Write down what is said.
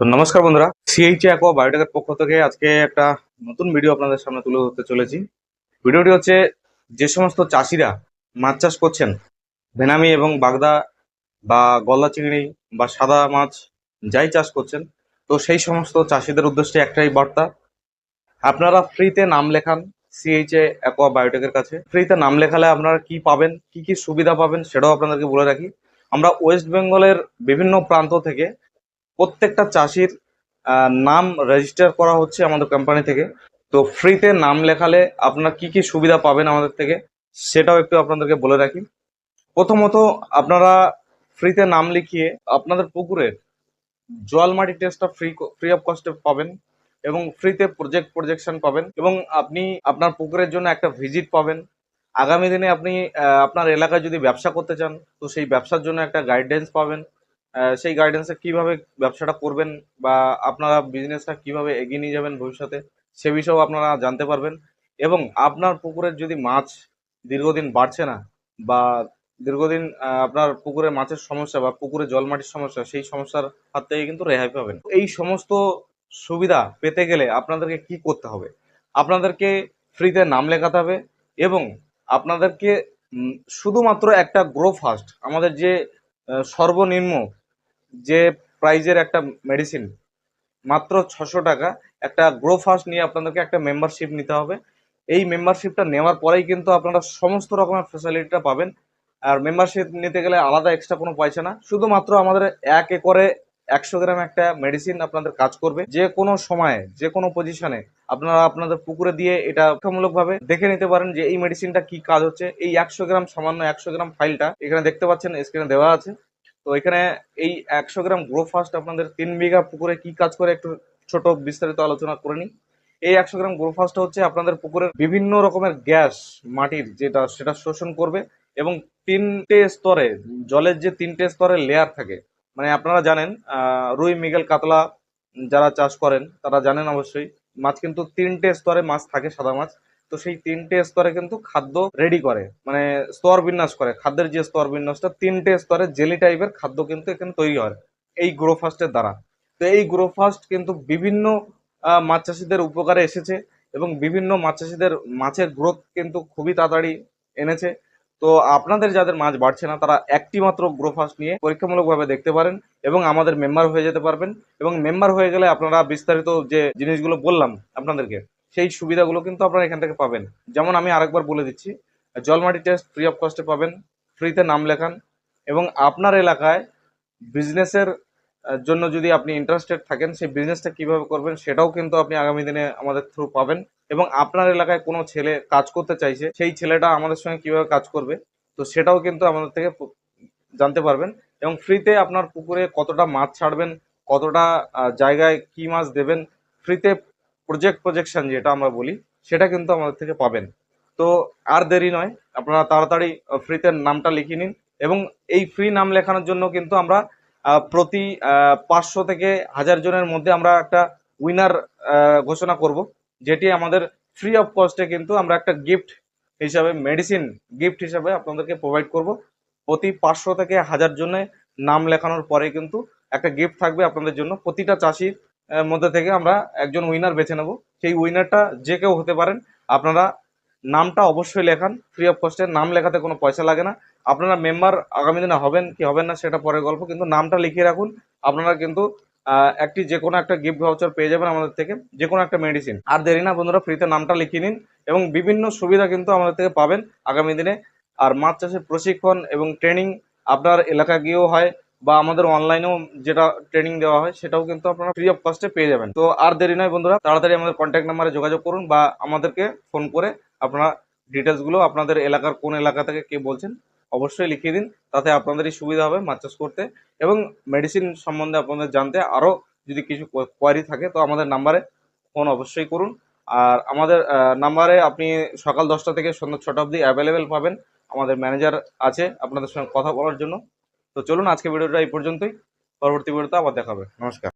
তো নমস্কার বন্ধুরা সিএইচ অ্যাকোয়া বায়োটেকের পক্ষ থেকে আজকে একটা নতুন ভিডিও আপনাদের সামনে তুলে ধরতে চলেছি। ভিডিওটি হচ্ছে, যে সমস্ত চাষিরা মাছ চাষ করছেন, ভেনামি এবং বাগদা বা গলদা চিংড়ি বা সাদা মাছ যাই চাষ করছেন, তো সেই সমস্ত চাষিদের উদ্দেশ্যে একটাই বার্তা। আপনারা ফ্রিতে নাম লেখান সিএইচএ অ্যাকোয়া বায়োটেকের কাছে। ফ্রিতে নাম লেখালে আপনারা কি পাবেন, কি কি সুবিধা পাবেন সেটাও আপনাদেরকে বলে রাখি। আমরা ওয়েস্ট বেঙ্গলের বিভিন্ন প্রান্ত থেকে প্রত্যেকটা চাষির নাম রেজিস্টার করা হচ্ছে আমাদের কোম্পানি থেকে। তো ফ্রিতে নাম লেখালে আপনারা কি কি সুবিধা পাবেন আমাদের থেকে, সেটাও একটু আপনাদেরকে বলে রাখি। প্রথমত আপনারা ফ্রিতে নাম লিখিয়ে আপনাদের পুকুরের জল মাটি টেস্টটা ফ্রি ফ্রি অফ কস্টে পাবেন এবং ফ্রিতে প্রজেক্ট প্রজেকশন পাবেন এবং আপনি আপনার পুকুরের জন্য একটা ভিজিট পাবেন। আগামী দিনে আপনি আপনার এলাকায় যদি ব্যবসা করতে চান, তো সেই ব্যবসার জন্য একটা গাইডেন্স পাবেন। সেই গাইডেন্সে কীভাবে ব্যবসাটা করবেন বা আপনারা বিজনেসটা কীভাবে এগিয়ে নিয়ে যাবেন ভবিষ্যতে, সে বিষয়েও আপনারা জানতে পারবেন। এবং আপনার পুকুরের যদি মাছ দীর্ঘদিন বাড়ছে না বা দীর্ঘদিন আপনার পুকুরে মাছের সমস্যা বা পুকুরে জল মাটির সমস্যা, সেই সমস্যার হাত থেকে কিন্তু রেহাই পাবেন। এই সমস্ত সুবিধা পেতে গেলে আপনাদেরকে কি করতে হবে? আপনাদেরকে ফ্রিতে নাম লেখাতে হবে এবং আপনাদেরকে শুধুমাত্র একটা গ্রো ফাস্ট আমাদের যে সর্বনিম্ন যে প্রাইজের একটা মেডিসিন মাত্র ছশো টাকা, একটা গ্রো ফাস্ট নিয়ে আপনাদেরকে একটা মেম্বারশিপ নিতে হবে। এই মেম্বারশিপটা নেওয়ার পরেই কিন্তু আপনারা সমস্ত রকমের ফ্যাসিলিটিটা পাবেন। আর মেম্বারশিপ নিতে গেলে আলাদা এক্সট্রা কোনো পয়সা না। শুধুমাত্র আমাদের এক একরে একশো গ্রাম একটা মেডিসিন আপনাদের কাজ করবে। যে কোনো সময়ে, যে কোনো পজিশনে আপনারা আপনাদের পুকুরে দিয়ে এটা পরীক্ষামূলকভাবে দেখে নিতে পারেন যে এই মেডিসিনটা কি কাজ হচ্ছে। এই একশো গ্রাম সামান্য একশো গ্রাম ফাইলটা এখানে দেখতে পাচ্ছেন স্ক্রিনে দেওয়া আছে। তো এখানে এই একশো গ্রাম গ্রো ফাস্ট আপনাদের তিন বিঘা পুকুরে কি কাজ করে একটু ছোট বিস্তারিত আলোচনা করে নিই। এই একশো গ্রাম গ্রো ফাস্ট হচ্ছে আপনাদের পুকুরের বিভিন্ন রকমের গ্যাস, মাটির যেটা, সেটা শোষণ করবে এবং তিনটে স্তরে, জলের যে তিনটে স্তরে লেয়ার থাকে মানে আপনারা জানেন রুই, মৃগেল, কাতলা যারা চাষ করেন, তারা জানেন অবশ্যই, মাছ কিন্তু তিনটে স্তরে মাছ থাকে সাদা মাছ। তো সেই তিনটে স্তরে কিন্তু খাদ্য রেডি করে মানে স্তর বিন্যাস করে। খাদ্যের যে স্তর বিন্যাসটা, তিনটে স্তরে জেলি টাইপের খাদ্য কিন্তু এখানে তৈরি হয়, এই গ্রোফাস্টের দ্বারা। তো এই গ্রোফাস্ট কিন্তু বিভিন্ন মাছ চাষিদের উপকারে এসেছে এবং বিভিন্ন মাছ চাষিদের, মাছের গ্রোথ কিন্তু খুবই তাড়াতাড়ি এনেছে। তো আপনাদের যাদের মাছ বাড়ছে না, তারা একটি মাত্র গ্রো ফাস্ট নিয়ে পরীক্ষামূলকভাবে দেখতে পারেন এবং আমাদের মেম্বার হয়ে যেতে পারবেন। এবং মেম্বার হয়ে গেলে আপনারা বিস্তারিত যে জিনিসগুলো বললাম আপনাদেরকে সেই সুবিধাগুলো কিন্তু আপনারা এখান থেকে পাবেন। যেমন আমি আরেকবার বলে দিচ্ছি, জলমাটি টেস্ট ফ্রি অফ কস্টে পাবেন ফ্রিতে নাম লেখান এবং আপনার এলাকায় বিজনেসের জন্য যদি আপনি ইন্টারেস্টেড থাকেন, সেই বিজনেসটা কীভাবে করবেন সেটাও কিন্তু আপনি আগামী দিনে আমাদের থ্রু পাবেন এবং আপনার এলাকায় কোনো ছেলে কাজ করতে চাইছে, সেই ছেলেটা আমাদের সঙ্গে কীভাবে কাজ করবে, তো সেটাও কিন্তু আমাদের থেকে জানতে পারবেন এবং ফ্রিতে আপনার পুকুরে কতটা মাছ ছাড়বেন, কতটা জায়গায় কি মাছ দেবেন ফ্রিতে প্রজেক্ট প্রজেকশন যেটা আমরা বলি, সেটা কিন্তু আমাদের থেকে পাবেন। তো আর দেরি নয়, আপনারা তাড়াতাড়ি ফ্রিতে নামটা লিখিয়ে নিন এবং এই ফ্রি নাম লেখানোর জন্য কিন্তু আমরা প্রতি পাঁচশো থেকে হাজার জনের মধ্যে আমরা একটা উইনার ঘোষণা করব, যেটি আমাদের ফ্রি অফ কস্টে কিন্তু আমরা একটা গিফট হিসাবে মেডিসিন গিফট হিসাবে আপনাদেরকে প্রোভাইড করব। প্রতি পাঁচশো থেকে হাজার জনে নাম লেখানোর পরে কিন্তু একটা গিফট থাকবে আপনাদের জন্য। প্রতিটা চাষির মধ্যে থেকে আমরা একজন উইনার বেছে নেব। সেই উইনারটা যে কেউ হতে পারেন, আপনারা নামটা অবশ্যই লেখান ফ্রি অফ কস্টে নাম লেখাতে কোনো পয়সা লাগে না। আপনারা মেম্বার আগামী দিনে হবেন কি হবেন না, সেটা পরের গল্প। কিন্তু নামটা লিখিয়ে রাখুন, আপনারা কিন্তু একটি যে কোনো একটা গিফট ভাউচার পেয়ে যাবেন আমাদের থেকে, যে কোনো একটা মেডিসিন আর দেরি না বন্ধুরা ফ্রিতে নামটা লিখিয়ে নিন এবং বিভিন্ন সুবিধা কিন্তু আমাদের থেকে পাবেন আগামী দিনে। আর মাছ চাষের প্রশিক্ষণ এবং ট্রেনিং আপনার এলাকা গিয়েও হয়। বা আমাদের অনলাইনেও যেটা ট্রেনিং দেওয়া হয়, সেটাও কিন্তু আপনারা ফ্রি অফ কস্টে পেয়ে যাবেন। তো আর দেরি নয় বন্ধুরা, তাড়াতাড়ি আমাদের কন্ট্যাক্ট নাম্বারে যোগাযোগ করুন বা আমাদেরকে ফোন করে আপনারা ডিটেলসগুলো আপনাদের এলাকার কোন এলাকা থেকে কে বলছেন, অবশ্যই লিখিয়ে দিন। তাতে আপনাদেরই সুবিধা হবে মাছ চাষ করতে। এবং মেডিসিন সম্বন্ধে আপনাদের জানতে আরও যদি কিছু কোয়ারি থাকে, তো আমাদের নাম্বারে ফোন অবশ্যই করুন। আর আমাদের নাম্বারে আপনি সকাল দশটা থেকে সন্ধ্যা ছটা অবধি অ্যাভেলেবেল পাবেন। আমাদের ম্যানেজার আছে আপনাদের সঙ্গে কথা বলার জন্য। তো চলুন আজকে ভিডিওটা এই পর্যন্তই। পরবর্তী ভিডিওতে আবার দেখাবে। নমস্কার।